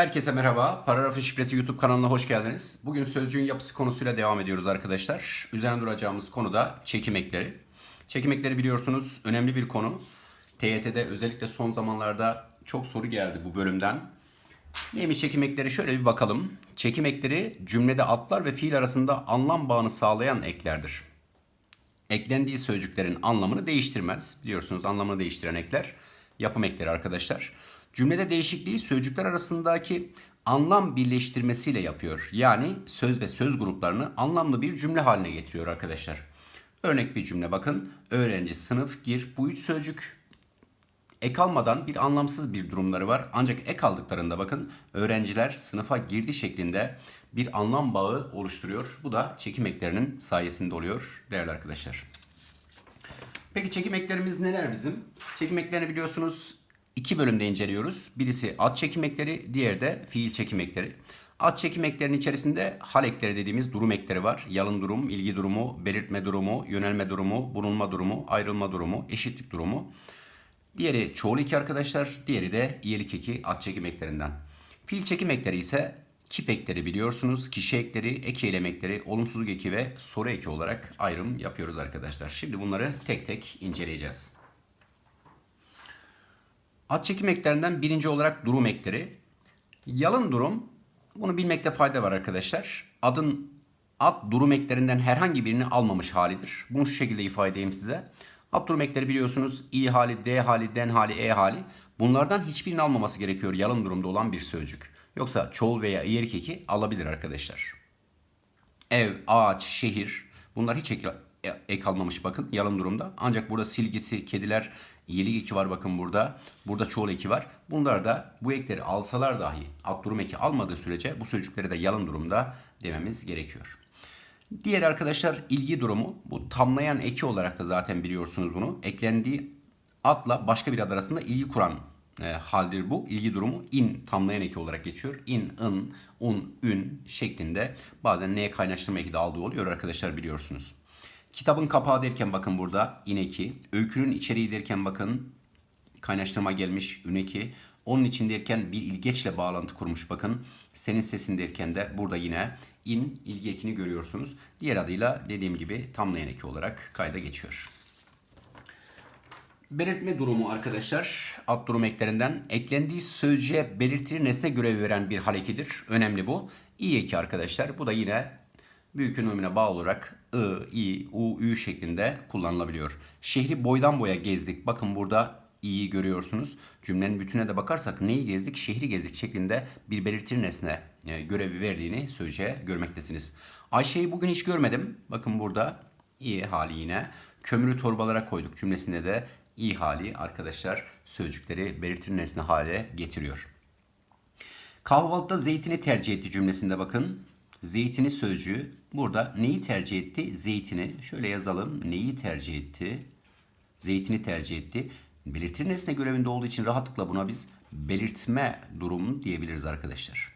Herkese merhaba. Paragrafın şifresi YouTube kanalına hoş geldiniz. Bugün sözcüğün yapısı konusuyla devam ediyoruz arkadaşlar. Üzerine duracağımız konu da çekim ekleri. Çekim ekleri biliyorsunuz önemli bir konu. TYT'de özellikle son zamanlarda çok soru geldi bu bölümden. Neymiş çekim ekleri? Şöyle bir bakalım. Çekim ekleri cümlede atlar ve fiil arasında anlam bağını sağlayan eklerdir. Eklendiği sözcüklerin anlamını değiştirmez. Biliyorsunuz anlamını değiştiren ekler yapım ekleri arkadaşlar. Cümlede değişikliği sözcükler arasındaki anlam birleştirmesiyle yapıyor. Yani söz ve söz gruplarını anlamlı bir cümle haline getiriyor arkadaşlar. Örnek bir cümle bakın. Öğrenci, sınıf, gir. Bu üç sözcük ek almadan bir anlamsız bir durumları var. Ancak ek aldıklarında bakın öğrenciler sınıfa girdi şeklinde bir anlam bağı oluşturuyor. Bu da çekim eklerinin sayesinde oluyor değerli arkadaşlar. Peki çekim eklerimiz neler bizim? Çekim eklerini biliyorsunuz iki bölümde inceliyoruz. Birisi ad çekim ekleri, diğeri de fiil çekim ekleri. Ad çekim içerisinde hal ekleri dediğimiz durum ekleri var. Yalın durum, ilgi durumu, belirtme durumu, yönelme durumu, bulunma durumu, ayrılma durumu, eşitlik durumu. Diğeri çoğul eki arkadaşlar, diğeri de iyilik eki ad çekim eklerinden. Fiil çekim ekleri ise kip ekleri biliyorsunuz. Kişi ekleri, ek eylem olumsuzluk eki ve soru eki olarak ayrım yapıyoruz arkadaşlar. Şimdi bunları tek tek inceleyeceğiz. Ad çekim eklerinden birinci olarak durum ekleri. Yalın durum, bunu bilmekte fayda var arkadaşlar. Adın ad durum eklerinden herhangi birini almamış halidir. Bunu şu şekilde ifade edeyim size. Ad durum ekleri biliyorsunuz i hali, d hali, den hali, e hali. Bunlardan hiçbirini almaması gerekiyor yalın durumda olan bir sözcük. Yoksa çoğul veya iyerik alabilir arkadaşlar. Ev, ağaç, şehir bunlar hiç ek, ek almamış bakın yalın durumda. Ancak burada silgisi, kediler, iyilik eki var bakın burada. Burada çoğul eki var. Bunlar da bu ekleri alsalar dahi ad durum eki almadığı sürece bu sözcükleri de yalın durumda dememiz gerekiyor. Diğer arkadaşlar ilgi durumu. Bu tamlayan eki olarak da zaten biliyorsunuz bunu. Eklendiği adla başka bir ad arasında ilgi kuran e, haldir bu. İlgi durumu in tamlayan eki olarak geçiyor. In, ın, un, ün şeklinde bazen neye kaynaştırma eki de aldığı oluyor arkadaşlar biliyorsunuz. Kitabın kapağı derken bakın burada in eki. Öykünün içeriği derken bakın kaynaştırma gelmiş ün eki. Onun için derken bir ilgeçle bağlantı kurmuş bakın. Senin sesin derken de burada yine in ilgi görüyorsunuz. Diğer adıyla dediğim gibi tamlayan eki olarak kayda geçiyor. Belirtme durumu arkadaşlar ad durum eklerinden eklendiği sözcüğe belirtili nesne görevi veren bir hal ekidir. Önemli bu. İ eki arkadaşlar. Bu da yine büyük ünlümüne bağlı olarak I, I, U, Ü şeklinde kullanılabiliyor. Şehri boydan boya gezdik. Bakın burada i'yi görüyorsunuz. Cümlenin bütüne de bakarsak neyi gezdik? Şehri gezdik şeklinde bir belirtili nesne e, görevi verdiğini sözcüğe görmektesiniz. Ayşe'yi bugün hiç görmedim. Bakın burada i hali yine. Kömürü torbalara koyduk cümlesinde de i hali arkadaşlar sözcükleri belirtili nesne hale getiriyor. Kahvaltıda zeytini tercih etti cümlesinde bakın. Zeytini sözcüğü burada neyi tercih etti? Zeytini. Şöyle yazalım. Neyi tercih etti? Zeytini tercih etti. Belirtili nesne görevinde olduğu için rahatlıkla buna biz belirtme durumu diyebiliriz arkadaşlar.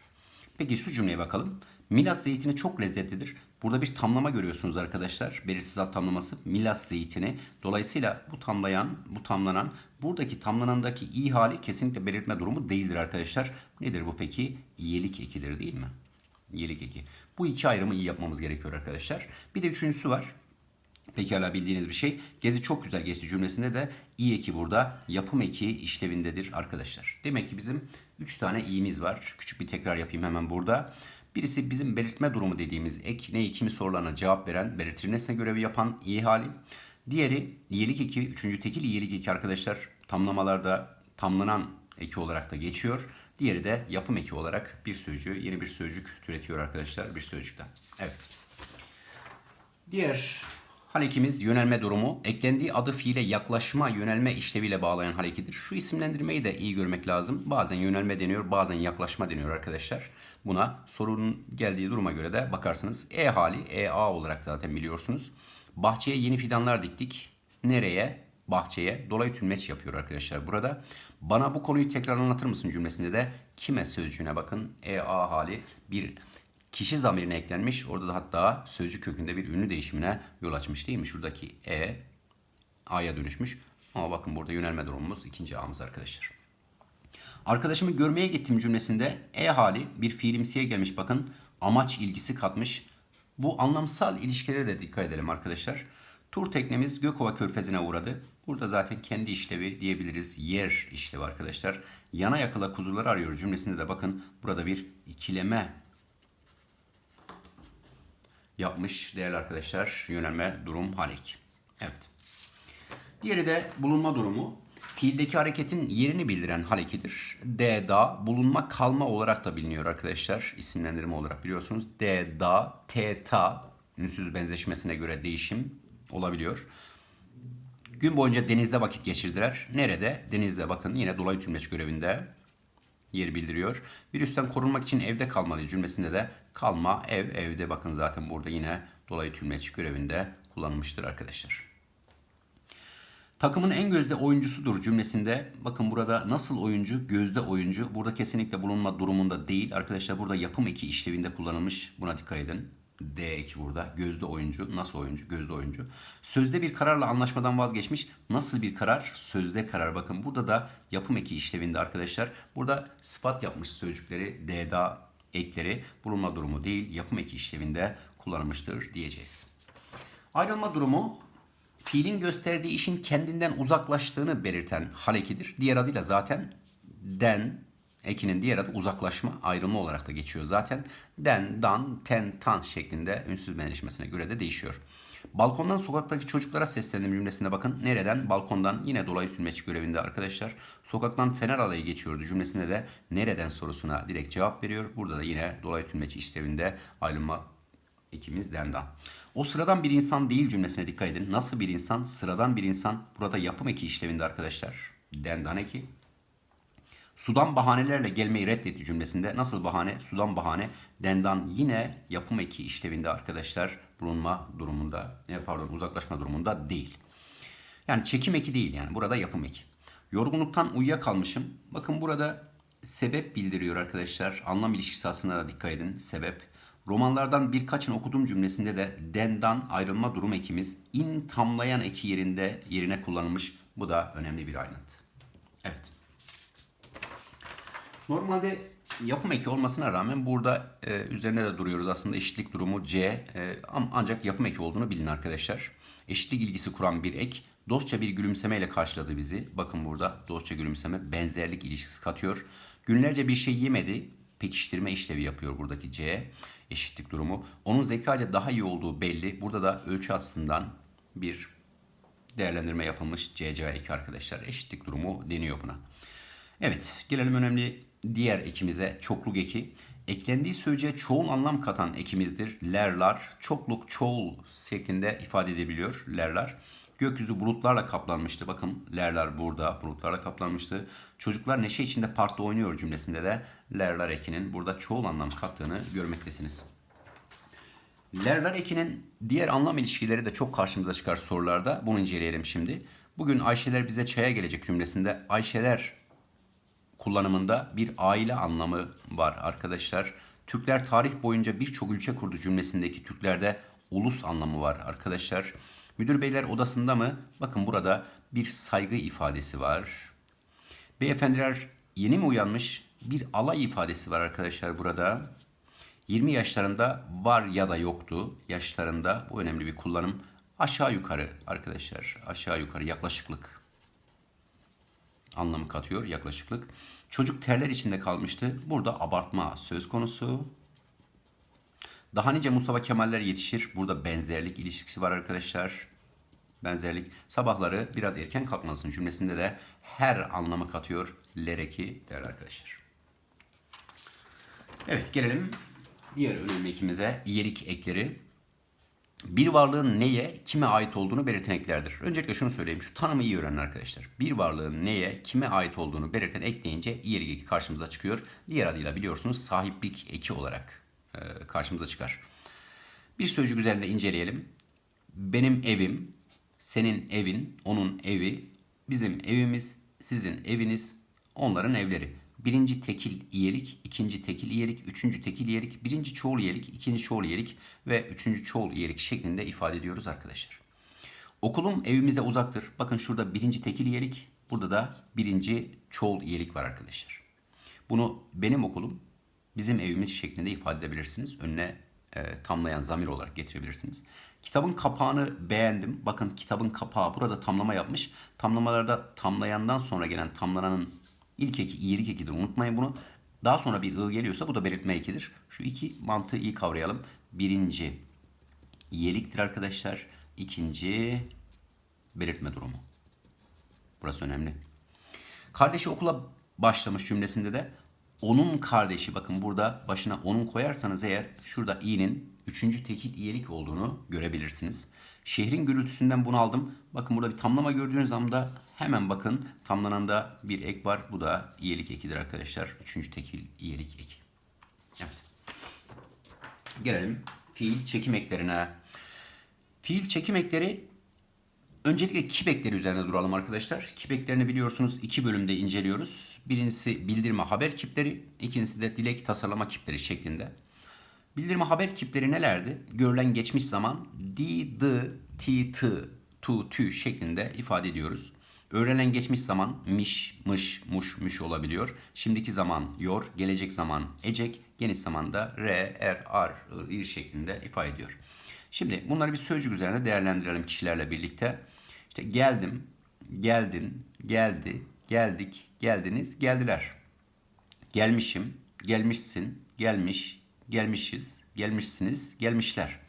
Peki şu cümleye bakalım. Milas zeytini çok lezzetlidir. Burada bir tamlama görüyorsunuz arkadaşlar. Belirsiz ad tamlaması Milas zeytini. Dolayısıyla bu tamlayan, bu tamlanan, buradaki tamlanandaki i hali kesinlikle belirtme durumu değildir arkadaşlar. Nedir bu peki? İyelik ekidir değil mi? İyelik eki. Bu iki ayrımı iyi yapmamız gerekiyor arkadaşlar. Bir de üçüncüsü var. Pekala bildiğiniz bir şey. Gezi çok güzel geçti cümlesinde de i eki burada yapım eki işlevindedir arkadaşlar. Demek ki bizim 3 tane i'miz var. Küçük bir tekrar yapayım hemen burada. Birisi bizim belirtme durumu dediğimiz ek ne kimi sorularına cevap veren belirtili nesne görevi yapan i hali. Diğeri iyilik eki, üçüncü tekil iyilik eki arkadaşlar. Tamlamalarda tamlanan eki olarak da geçiyor. Diğeri de yapım eki olarak bir sözcüğü, yeni bir sözcük türetiyor arkadaşlar bir sözcükten. Evet. Diğer Halekimiz yönelme durumu, eklendiği adı fiile yaklaşma, yönelme işleviyle bağlayan halekidir. Şu isimlendirmeyi de iyi görmek lazım. Bazen yönelme deniyor, bazen yaklaşma deniyor arkadaşlar. Buna sorunun geldiği duruma göre de bakarsınız. E hali, EA olarak zaten biliyorsunuz. Bahçeye yeni fidanlar diktik. Nereye? Bahçeye. Dolayı tümleç yapıyor arkadaşlar burada. Bana bu konuyu tekrar anlatır mısın cümlesinde de kime sözcüğüne bakın. EA hali bir kişi zamirine eklenmiş. Orada da hatta sözcük kökünde bir ünlü değişimine yol açmış değil mi? Şuradaki e A'ya dönüşmüş. Ama bakın burada yönelme durumumuz ikinci A'mız arkadaşlar. Arkadaşımı görmeye gittim cümlesinde e hali bir fiilimsiye gelmiş bakın. Amaç ilgisi katmış. Bu anlamsal ilişkilere de dikkat edelim arkadaşlar. Tur teknemiz Gökova Körfezi'ne uğradı. Burada zaten kendi işlevi diyebiliriz. Yer işlevi arkadaşlar. Yana yakıla kuzuları arıyor cümlesinde de bakın burada bir ikileme yapmış değerli arkadaşlar. Yönelme durum halik. Evet. Diğeri de bulunma durumu. Fiildeki hareketin yerini bildiren harekedir. D, da, bulunma, kalma olarak da biliniyor arkadaşlar. İsimlendirme olarak biliyorsunuz. D, da, T, ta ünsüz benzeşmesine göre değişim olabiliyor. Gün boyunca denizde vakit geçirdiler. Nerede? Denizde bakın yine dolayı tümleç görevinde yer bildiriyor. Virüsten korunmak için evde kalmalı cümlesinde de kalma, ev, evde bakın zaten burada yine dolayı tümleç görevinde kullanılmıştır arkadaşlar. Takımın en gözde oyuncusudur cümlesinde bakın burada nasıl oyuncu gözde oyuncu burada kesinlikle bulunma durumunda değil arkadaşlar burada yapım eki işlevinde kullanılmış buna dikkat edin. D eki burada. Gözde oyuncu. Nasıl oyuncu? Gözde oyuncu. Sözde bir kararla anlaşmadan vazgeçmiş. Nasıl bir karar? Sözde karar. Bakın burada da yapım eki işlevinde arkadaşlar. Burada sıfat yapmış sözcükleri D'da ekleri bulunma durumu değil yapım eki işlevinde kullanılmıştır diyeceğiz. Ayrılma durumu fiilin gösterdiği işin kendinden uzaklaştığını belirten halekidir. Diğer adıyla zaten den ekinin diğer adı uzaklaşma, ayrılma olarak da geçiyor zaten. Den, dan, ten, tan şeklinde ünsüz benzeşmesine göre de değişiyor. Balkondan sokaktaki çocuklara seslendim cümlesine bakın. Nereden? Balkondan yine dolaylı tümleç görevinde arkadaşlar. Sokaktan fener alayı geçiyordu cümlesinde de nereden sorusuna direkt cevap veriyor. Burada da yine dolaylı tümleç işlevinde ayrılma ikimiz dendan. O sıradan bir insan değil cümlesine dikkat edin. Nasıl bir insan? Sıradan bir insan. Burada yapım eki işlevinde arkadaşlar. Dendan eki. Sudan bahanelerle gelmeyi reddetti cümlesinde. Nasıl bahane? Sudan bahane. Dendan yine yapım eki işlevinde arkadaşlar bulunma durumunda, e, pardon uzaklaşma durumunda değil. Yani çekim eki değil yani burada yapım eki. Yorgunluktan uyuyakalmışım. Bakın burada sebep bildiriyor arkadaşlar. Anlam ilişkisi aslında da dikkat edin. Sebep. Romanlardan birkaçını okuduğum cümlesinde de dendan ayrılma durum ekimiz in tamlayan eki yerinde yerine kullanılmış. Bu da önemli bir ayrıntı. Evet. Normalde yapım eki olmasına rağmen burada e, üzerine de duruyoruz aslında eşitlik durumu C e, ancak yapım eki olduğunu bilin arkadaşlar. Eşitlik ilgisi kuran bir ek dostça bir gülümsemeyle karşıladı bizi. Bakın burada dostça gülümseme benzerlik ilişkisi katıyor. Günlerce bir şey yemedi pekiştirme işlevi yapıyor buradaki C eşitlik durumu. Onun zekaca daha iyi olduğu belli. Burada da ölçü açısından bir değerlendirme yapılmış CCA eki arkadaşlar. Eşitlik durumu deniyor buna. Evet gelelim önemli diğer ekimize çokluk eki. Eklendiği sözcüğe çoğul anlam katan ekimizdir. Lerlar çokluk çoğul şeklinde ifade edebiliyor lerlar. Gökyüzü bulutlarla kaplanmıştı. Bakın lerler burada bulutlarla kaplanmıştı. Çocuklar neşe içinde parkta oynuyor cümlesinde de lerler ekinin burada çoğul anlam kattığını görmektesiniz. Lerler ekinin diğer anlam ilişkileri de çok karşımıza çıkar sorularda. Bunu inceleyelim şimdi. Bugün Ayşeler bize çaya gelecek cümlesinde Ayşeler kullanımında bir aile anlamı var arkadaşlar. Türkler tarih boyunca birçok ülke kurdu cümlesindeki Türklerde ulus anlamı var arkadaşlar. Müdür beyler odasında mı? Bakın burada bir saygı ifadesi var. Beyefendiler yeni mi uyanmış? Bir alay ifadesi var arkadaşlar burada. 20 yaşlarında var ya da yoktu yaşlarında bu önemli bir kullanım. Aşağı yukarı arkadaşlar aşağı yukarı yaklaşıklık anlamı katıyor yaklaşıklık. Çocuk terler içinde kalmıştı. Burada abartma söz konusu. Daha nice Mustafa Kemaller yetişir. Burada benzerlik ilişkisi var arkadaşlar. Benzerlik. Sabahları biraz erken kalkmalısın cümlesinde de her anlamı katıyor. Lereki değerli arkadaşlar. Evet gelelim diğer önemli ekimize. İyelik ekleri. Bir varlığın neye, kime ait olduğunu belirten eklerdir. Öncelikle şunu söyleyeyim. Şu tanımı iyi öğrenin arkadaşlar. Bir varlığın neye, kime ait olduğunu belirten ekleyince iyelik eki karşımıza çıkıyor. Diğer adıyla biliyorsunuz sahiplik eki olarak e, karşımıza çıkar. Bir sözcük üzerinde inceleyelim. Benim evim, senin evin, onun evi, bizim evimiz, sizin eviniz, onların evleri. Birinci tekil iyelik, ikinci tekil iyelik, üçüncü tekil iyelik, birinci çoğul iyelik, ikinci çoğul iyelik ve üçüncü çoğul iyelik şeklinde ifade ediyoruz arkadaşlar. Okulum evimize uzaktır. Bakın şurada birinci tekil iyelik, burada da birinci çoğul iyelik var arkadaşlar. Bunu benim okulum, bizim evimiz şeklinde ifade edebilirsiniz. Önüne e, tamlayan zamir olarak getirebilirsiniz. Kitabın kapağını beğendim. Bakın kitabın kapağı burada tamlama yapmış. Tamlamalarda tamlayandan sonra gelen tamlananın ilk eki iyilik ekidir. Unutmayın bunu. Daha sonra bir ı geliyorsa bu da belirtme ekidir. Şu iki mantığı iyi kavrayalım. Birinci iyiliktir arkadaşlar. İkinci belirtme durumu. Burası önemli. Kardeşi okula başlamış cümlesinde de onun kardeşi bakın burada başına onun koyarsanız eğer şurada i'nin üçüncü tekil iyilik olduğunu görebilirsiniz. Şehrin gürültüsünden bunu aldım. Bakın burada bir tamlama gördüğünüz anda hemen bakın tamlananda bir ek var. Bu da iyilik ekidir arkadaşlar. Üçüncü tekil iyilik eki. Evet. Gelelim fiil çekim eklerine. Fiil çekim ekleri Öncelikle kip ekleri üzerine duralım arkadaşlar. Kip eklerini biliyorsunuz iki bölümde inceliyoruz. Birincisi bildirme haber kipleri, ikincisi de dilek tasarlama kipleri şeklinde. Bildirme haber kipleri nelerdi? Görülen geçmiş zaman di, dı, ti, tı, tu, tü şeklinde ifade ediyoruz. Öğrenen geçmiş zaman miş, mış, muş, müş olabiliyor. Şimdiki zaman yor, gelecek zaman ecek, geniş zamanda re, er, ar, ir şeklinde ifade ediyor. Şimdi bunları bir sözcük üzerinde değerlendirelim kişilerle birlikte. İşte geldim, geldin, geldi, geldik, geldiniz, geldiler. Gelmişim, gelmişsin, gelmiş, gelmişiz, gelmişsiniz, gelmişler.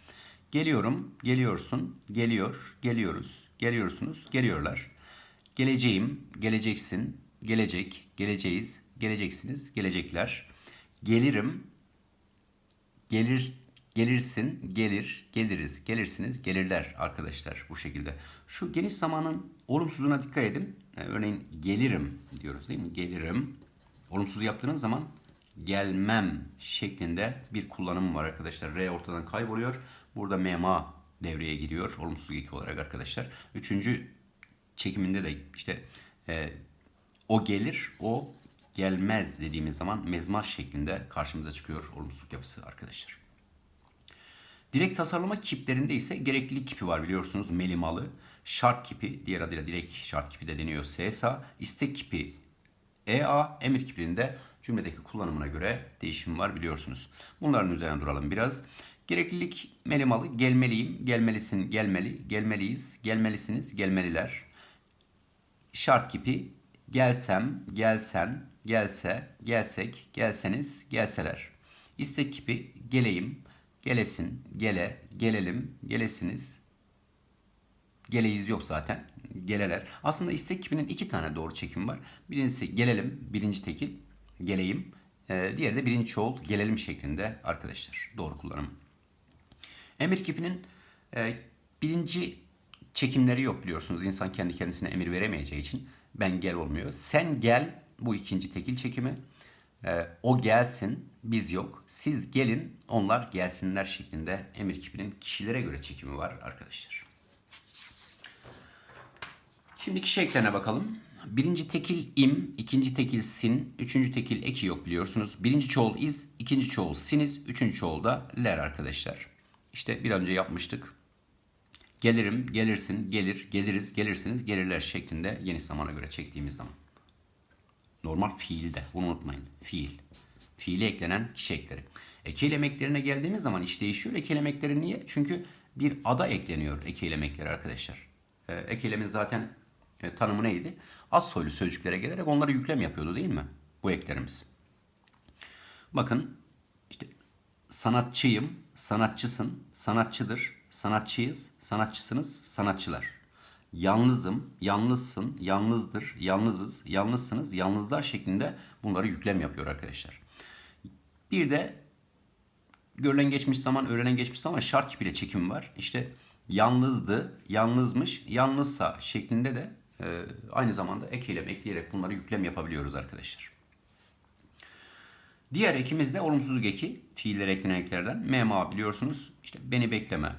Geliyorum, geliyorsun, geliyor, geliyoruz, geliyorsunuz, geliyorlar. Geleceğim, geleceksin, gelecek, geleceğiz, geleceksiniz, gelecekler. Gelirim, gelir Gelirsin, gelir, geliriz, gelirsiniz, gelirler arkadaşlar bu şekilde. Şu geniş zamanın olumsuzluğuna dikkat edin. Ee, örneğin gelirim diyoruz değil mi? Gelirim. Olumsuz yaptığınız zaman gelmem şeklinde bir kullanım var arkadaşlar. R ortadan kayboluyor. Burada mema devreye giriyor. Olumsuz eki olarak arkadaşlar. Üçüncü çekiminde de işte e, o gelir, o gelmez dediğimiz zaman mezmaz şeklinde karşımıza çıkıyor olumsuzluk yapısı arkadaşlar. Direkt tasarlama kiplerinde ise gereklilik kipi var biliyorsunuz melimalı. Şart kipi diğer adıyla direkt şart kipi de deniyor SSA. istek kipi EA emir kipinde cümledeki kullanımına göre değişim var biliyorsunuz. Bunların üzerine duralım biraz. Gereklilik melimalı gelmeliyim, gelmelisin, gelmeli, gelmeliyiz, gelmelisiniz, gelmeliler. Şart kipi gelsem, gelsen, gelse, gelsek, gelseniz, gelseler. İstek kipi geleyim, Gelesin, gele, gelelim, gelesiniz. Geleyiz yok zaten. Geleler. Aslında istek kipinin iki tane doğru çekim var. Birincisi gelelim, birinci tekil, geleyim. Ee, diğeri de birinci çoğul, gelelim şeklinde arkadaşlar. Doğru kullanım. Emir kipinin e, birinci çekimleri yok biliyorsunuz. İnsan kendi kendisine emir veremeyeceği için ben gel olmuyor. Sen gel bu ikinci tekil çekimi. E, o gelsin biz yok. Siz gelin onlar gelsinler şeklinde emir kipinin kişilere göre çekimi var arkadaşlar. Şimdi kişi eklerine bakalım. Birinci tekil im, ikinci tekil sin, üçüncü tekil eki yok biliyorsunuz. Birinci çoğul iz, ikinci çoğul siniz, üçüncü çoğul da ler arkadaşlar. İşte bir önce yapmıştık. Gelirim, gelirsin, gelir, geliriz, gelirsiniz, gelirler şeklinde geniş zamana göre çektiğimiz zaman. Normal fiilde, bunu unutmayın. Fiil fiile eklenen kişi ekleri. Ekeylemeklerine geldiğimiz zaman iş değişiyor. Ekeylemekleri niye? Çünkü bir ada ekleniyor ekeylemekleri arkadaşlar. E, ekeylemin zaten e, tanımı neydi? Az soylu sözcüklere gelerek onlara yüklem yapıyordu değil mi? Bu eklerimiz. Bakın işte sanatçıyım, sanatçısın, sanatçıdır, sanatçıyız, sanatçısınız, sanatçılar. Yalnızım, yalnızsın, yalnızdır, yalnızız, yalnızsınız, yalnızlar şeklinde bunları yüklem yapıyor arkadaşlar. Bir de görülen geçmiş zaman, öğrenen geçmiş zaman şart kipiyle çekim var. İşte yalnızdı, yalnızmış, yalnızsa şeklinde de e, aynı zamanda ek ekleyerek bunları yüklem yapabiliyoruz arkadaşlar. Diğer ekimiz de olumsuzluk eki. Fiillere eklenen eklerden. Mema biliyorsunuz. İşte beni bekleme,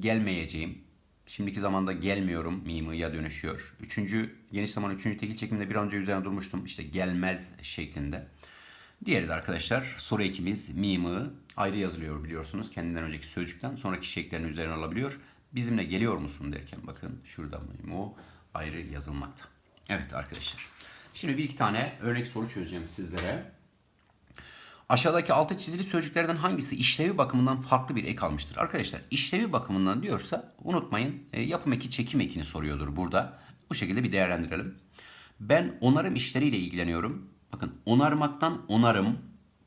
gelmeyeceğim. Şimdiki zamanda gelmiyorum mimıya dönüşüyor. Üçüncü, geniş zaman üçüncü tekil çekimde bir önce üzerine durmuştum. İşte gelmez şeklinde. Diğeri de arkadaşlar soru ekimiz mimı ayrı yazılıyor biliyorsunuz. Kendinden önceki sözcükten sonraki şeklerini üzerine alabiliyor. Bizimle geliyor musun derken bakın şurada mimı ayrı yazılmakta. Evet arkadaşlar. Şimdi bir iki tane örnek soru çözeceğim sizlere. Aşağıdaki altı çizili sözcüklerden hangisi işlevi bakımından farklı bir ek almıştır? Arkadaşlar işlevi bakımından diyorsa unutmayın e, yapım eki çekim ekini soruyordur burada. Bu şekilde bir değerlendirelim. Ben onarım işleriyle ilgileniyorum. Bakın onarmaktan onarım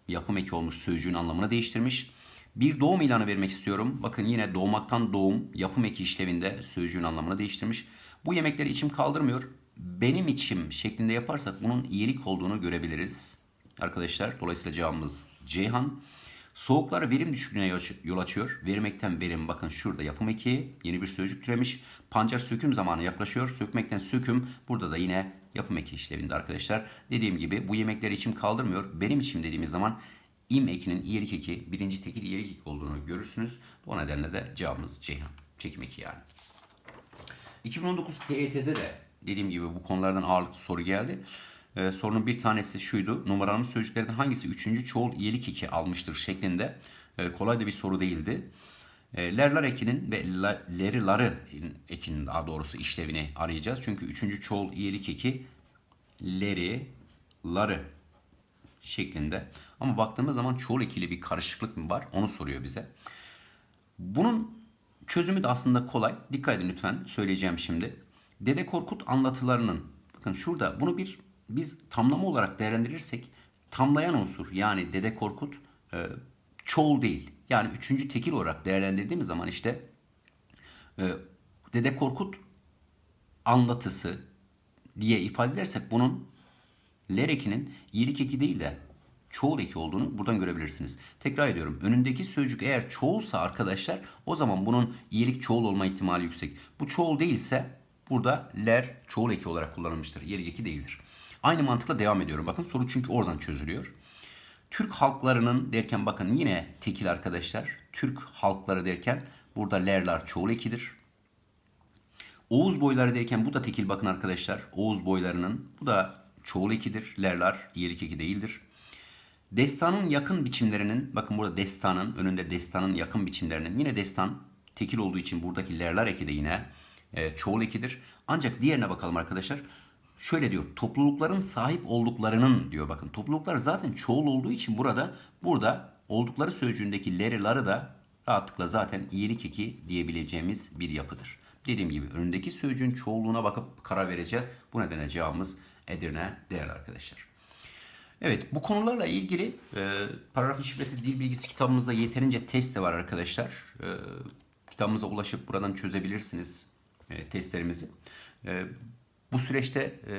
yapım eki olmuş sözcüğün anlamını değiştirmiş. Bir doğum ilanı vermek istiyorum. Bakın yine doğmaktan doğum yapım eki işlevinde sözcüğün anlamını değiştirmiş. Bu yemekleri içim kaldırmıyor. Benim içim şeklinde yaparsak bunun iyilik olduğunu görebiliriz. Arkadaşlar dolayısıyla cevabımız Ceyhan. Soğuklar verim düşüklüğüne yol- açıyor. Verimekten verim bakın şurada yapım eki yeni bir sözcük türemiş. Pancar söküm zamanı yaklaşıyor. Sökmekten söküm burada da yine yapım eki işlevinde arkadaşlar. Dediğim gibi bu yemekleri içim kaldırmıyor. Benim içim dediğimiz zaman im ekinin iyilik eki birinci tekil iyilik eki olduğunu görürsünüz. O nedenle de cevabımız Ceyhan. Çekim eki yani. 2019 TYT'de de dediğim gibi bu konulardan ağırlıklı soru geldi. Ee, sorunun bir tanesi şuydu. Numaralı sözcüklerden hangisi üçüncü çoğul iyilik eki almıştır şeklinde. Ee, kolay da bir soru değildi. Ee, lerler ekinin ve la, leri ları ekinin daha doğrusu işlevini arayacağız. Çünkü üçüncü çoğul iyilik eki leri ları şeklinde. Ama baktığımız zaman çoğul ekili bir karışıklık mı var? Onu soruyor bize. Bunun çözümü de aslında kolay. Dikkat edin lütfen söyleyeceğim şimdi. Dede Korkut anlatılarının bakın şurada bunu bir biz tamlama olarak değerlendirirsek tamlayan unsur yani Dede Korkut e, çoğul değil. Yani üçüncü tekil olarak değerlendirdiğimiz zaman işte e, Dede Korkut anlatısı diye ifade edersek bunun ler ekinin iyilik eki değil de çoğul eki olduğunu buradan görebilirsiniz. Tekrar ediyorum. Önündeki sözcük eğer çoğulsa arkadaşlar o zaman bunun iyilik çoğul olma ihtimali yüksek. Bu çoğul değilse burada ler çoğul eki olarak kullanılmıştır. İyilik eki değildir. Aynı mantıkla devam ediyorum. Bakın soru çünkü oradan çözülüyor. Türk halklarının derken bakın yine tekil arkadaşlar. Türk halkları derken burada lerler çoğul ekidir. Oğuz boyları derken bu da tekil bakın arkadaşlar. Oğuz boylarının bu da çoğul ekidir. Lerler iyilik eki değildir. Destanın yakın biçimlerinin bakın burada destanın önünde destanın yakın biçimlerinin yine destan tekil olduğu için buradaki lerler eki de yine e, çoğul ekidir. Ancak diğerine bakalım arkadaşlar. Şöyle diyor toplulukların sahip olduklarının diyor bakın topluluklar zaten çoğul olduğu için burada burada oldukları sözcüğündeki leri da rahatlıkla zaten iyilik eki diyebileceğimiz bir yapıdır. Dediğim gibi önündeki sözcüğün çoğulluğuna bakıp karar vereceğiz. Bu nedenle cevabımız Edirne değerli arkadaşlar. Evet bu konularla ilgili e, paragrafın şifresi dil bilgisi kitabımızda yeterince test de var arkadaşlar. E, kitabımıza ulaşıp buradan çözebilirsiniz e, testlerimizi. E, bu süreçte e,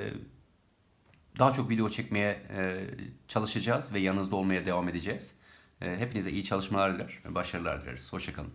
daha çok video çekmeye e, çalışacağız ve yanınızda olmaya devam edeceğiz. E, hepinize iyi çalışmalar diler, başarılar dileriz. Hoşçakalın.